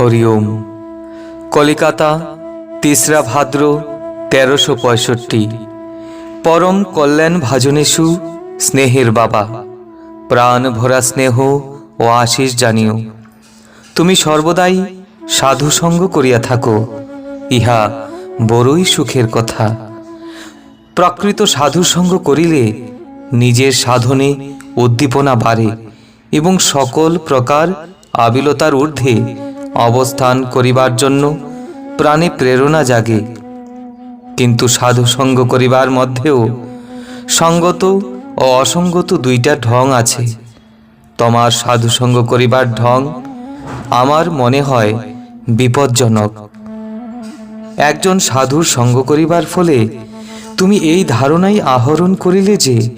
হরিওম। কলিকাতা, তেসরা ভাদ্র, তেরোশো পঁয়ষট্টি। পরম কল্যাণ ভাজনেশু, স্নেহের বাবা। প্রাণ ভরা স্নেহ ও আশিস জানিও। তুমি সর্বদাই সাধু সঙ্গ করিয়া থাকো, ইহা বড়ই সুখের কথা। প্রকৃত সাধু সঙ্গ করিলে নিজের সাধনে উদ্দীপনা বাড়ে এবং সকল প্রকার আবিলতার ঊর্ধ্বে অবস্থান করিবার জন্য প্রাণে প্রেরণা জাগে। কিন্তু সাধু সঙ্গ করিবার মধ্যেও সঙ্গত ও অসঙ্গত দুইটা ঢং আছে। তোমার সাধু সঙ্গ করিবার ঢং আমার মনে হয় বিপজ্জনক। একজন সাধুর সঙ্গ করিবার ফলে তুমি এই ধারণাই আহরণ করিলে যে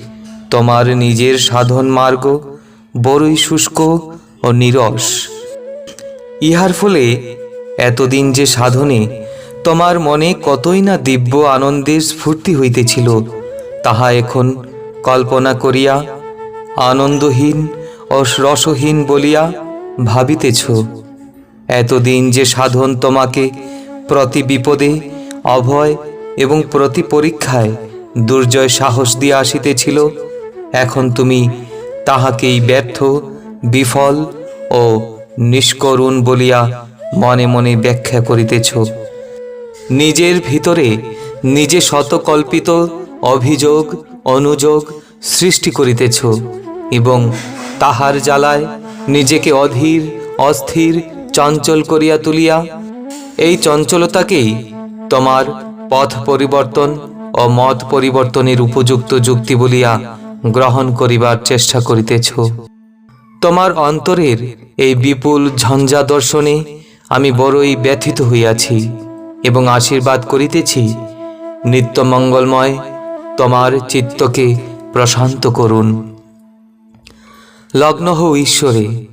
তোমার নিজের সাধন মার্গ বড়ই শুষ্ক ও নিরস। ইহার ফলে এতদিন যে সাধনে তোমার মনে কতই না দিব্য আনন্দের স্ফূর্তি হইতেছিল, তাহা এখন কল্পনা করিয়া আনন্দহীন ও রসহীন বলিয়া ভাবিতেছ। এতদিন যে সাধন তোমাকে প্রতি বিপদে, অভয় এবং প্রতি পরীক্ষায় দুর্জয় সাহস দিয়ে আসিতেছিল, এখন তুমি তাহাকেই ব্যর্থ, বিফল ও নিষ্করুণ বলিয়া মনে মনে ব্যাখ্যা করিতেছ। নিজের ভিতরে নিজে শতকল্পিত অভিযোগ, অনুযোগ সৃষ্টি করিতেছ এবং তাহার জ্বালায় নিজেকে অধীর, অস্থির, চঞ্চল করিয়া তুলিয়া এই চঞ্চলতাকেই তোমার পথ পরিবর্তন ও মত পরিবর্তনের উপযুক্ত যুক্তি বলিয়া গ্রহণ করিবার চেষ্টা করিতেছ। তোমার অন্তরের এই বিপুল ঝঞ্ঝা দর্শনে আমি বড়ই ব্যথিত হইয়াছি এবং আশীর্বাদ করিতেছি। নিত্য মঙ্গলময় তোমার চিত্তকে প্রশান্ত করুন। লগ্ন হও ঈশ্বরে,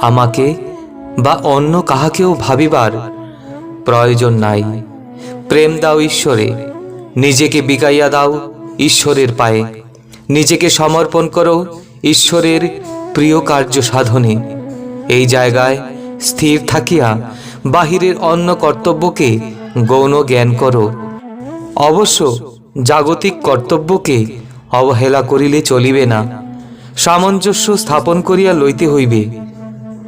আমাকে বা অন্য কাহাকেও ভাবিবার প্রয়োজন নাই। প্রেম দাও ঈশ্বরে, নিজেকে বিকাইয়া দাও ঈশ্বরের পায়ে। নিজেকে সমর্পণ করো ঈশ্বরের প্রিয় কার্য সাধনে এই জায়গায় স্থির থাকিয়া বাহিরের অন্য কর্তব্যকে গৌণ জ্ঞান করো। অবশ্য জাগতিক কর্তব্যকে অবহেলা করিলে চলিবে না, সামঞ্জস্য স্থাপন করিয়া লইতে হইবে।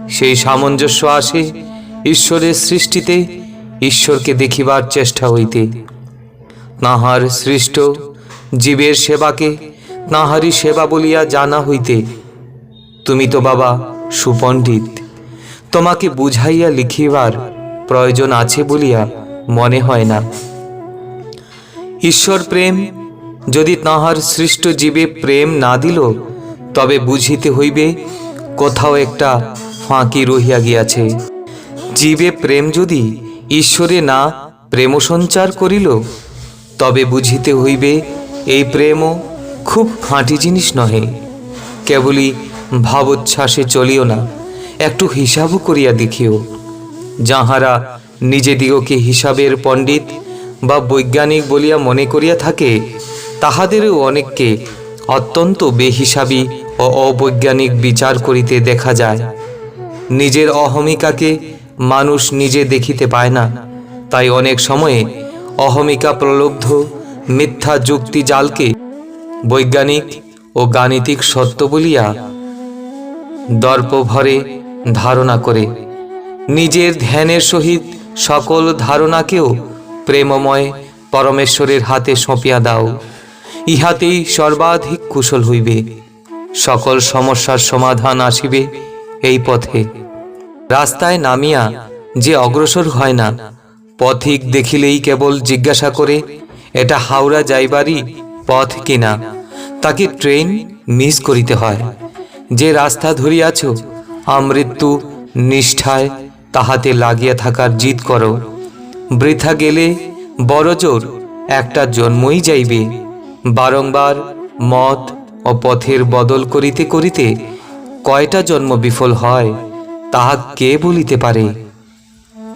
সেই সামঞ্জস্য আসে ঈশ্বরের সৃষ্টিতে ঈশ্বরকে দেখিবার চেষ্টা হইতে। তাহার সৃষ্ট জীবের সেবাকে তাহারই সেবা বলিয়া জানা হইতে তুমি তো বাবা সুপণ্ডিত। তোমাকে বুঝাইয়া লিখিবার প্রয়োজন আছে বলিয়া মনে হয় না। ঈশ্বর প্রেম, যদি তাহার সৃষ্ট জীবে প্রেম না দিল, তবে বুঝিতে হইবে, কোথাও একটা ফাঁকি রহিয়া গিয়াছে। জীবে প্রেম যদি ঈশ্বরে না প্রেম সঞ্চার করিল, তবে বুঝিতে হইবে, এই প্রেমও খুব খাঁটি জিনিস নহে। কেবলই ভাবোচ্ছ্বাসে চলিও না, একটু হিসাবও করিয়া দেখিও। যাহারা নিজে দিগকে হিসাবের পণ্ডিত বা বৈজ্ঞানিক বলিয়া মনে করিয়া থাকে, তাহাদেরও অনেককে অত্যন্ত বেহিসাবী ও অবৈজ্ঞানিক বিচার করিতে দেখা যায়। নিজের অহমিকাকে মানুষ নিজে দেখিতে পায় না, তাই অনেক সময়ে অহমিকা প্রলব্ধ মিথ্যা যুক্তি জালকে বৈজ্ঞানিক ও গাণিতিক সত্য বলিয়া দর্প ভরে ধারণা করে। নিজের ধ্যানের সহিত সকল ধারণাকেও প্রেমময় পরমেশ্বরের হাতে সঁপিয়া দাও। ইহাতেই সর্বাধিক কুশল হইবে। সকল সমস্যার সমাধান আসিবে এই পথে। রাস্তায় নামিয়া যে অগ্রসর হয় না, পথিক দেখিলেই কেবল জিজ্ঞাসা করে, এটা হাওড়া যাইবারই পথ কিনা? তাকে ট্রেন মিস করিতে হয়। যে রাস্তা ধরিয়াছ, আমৃত্যু নিষ্ঠায় তাহাতে লাগিয়া থাকার জিদ করো। বৃথা গেলে বড়জোর একটা জন্মই যাইবে। বারংবার মত ও পথের বদল করিতে করিতে কয়টা জন্ম বিফল হয়, তাহা কে বলিতে পারে?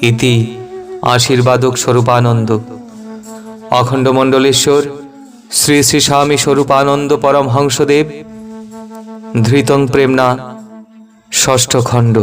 ইতি আশীর্বাদক স্বরূপানন্দ অখণ্ডমণ্ডলেশ্বর শ্রী শ্রী স্বামী স্বরূপানন্দ পরমহংসদেব ধৃতং প্রেমনা ষষ্ঠ খণ্ড।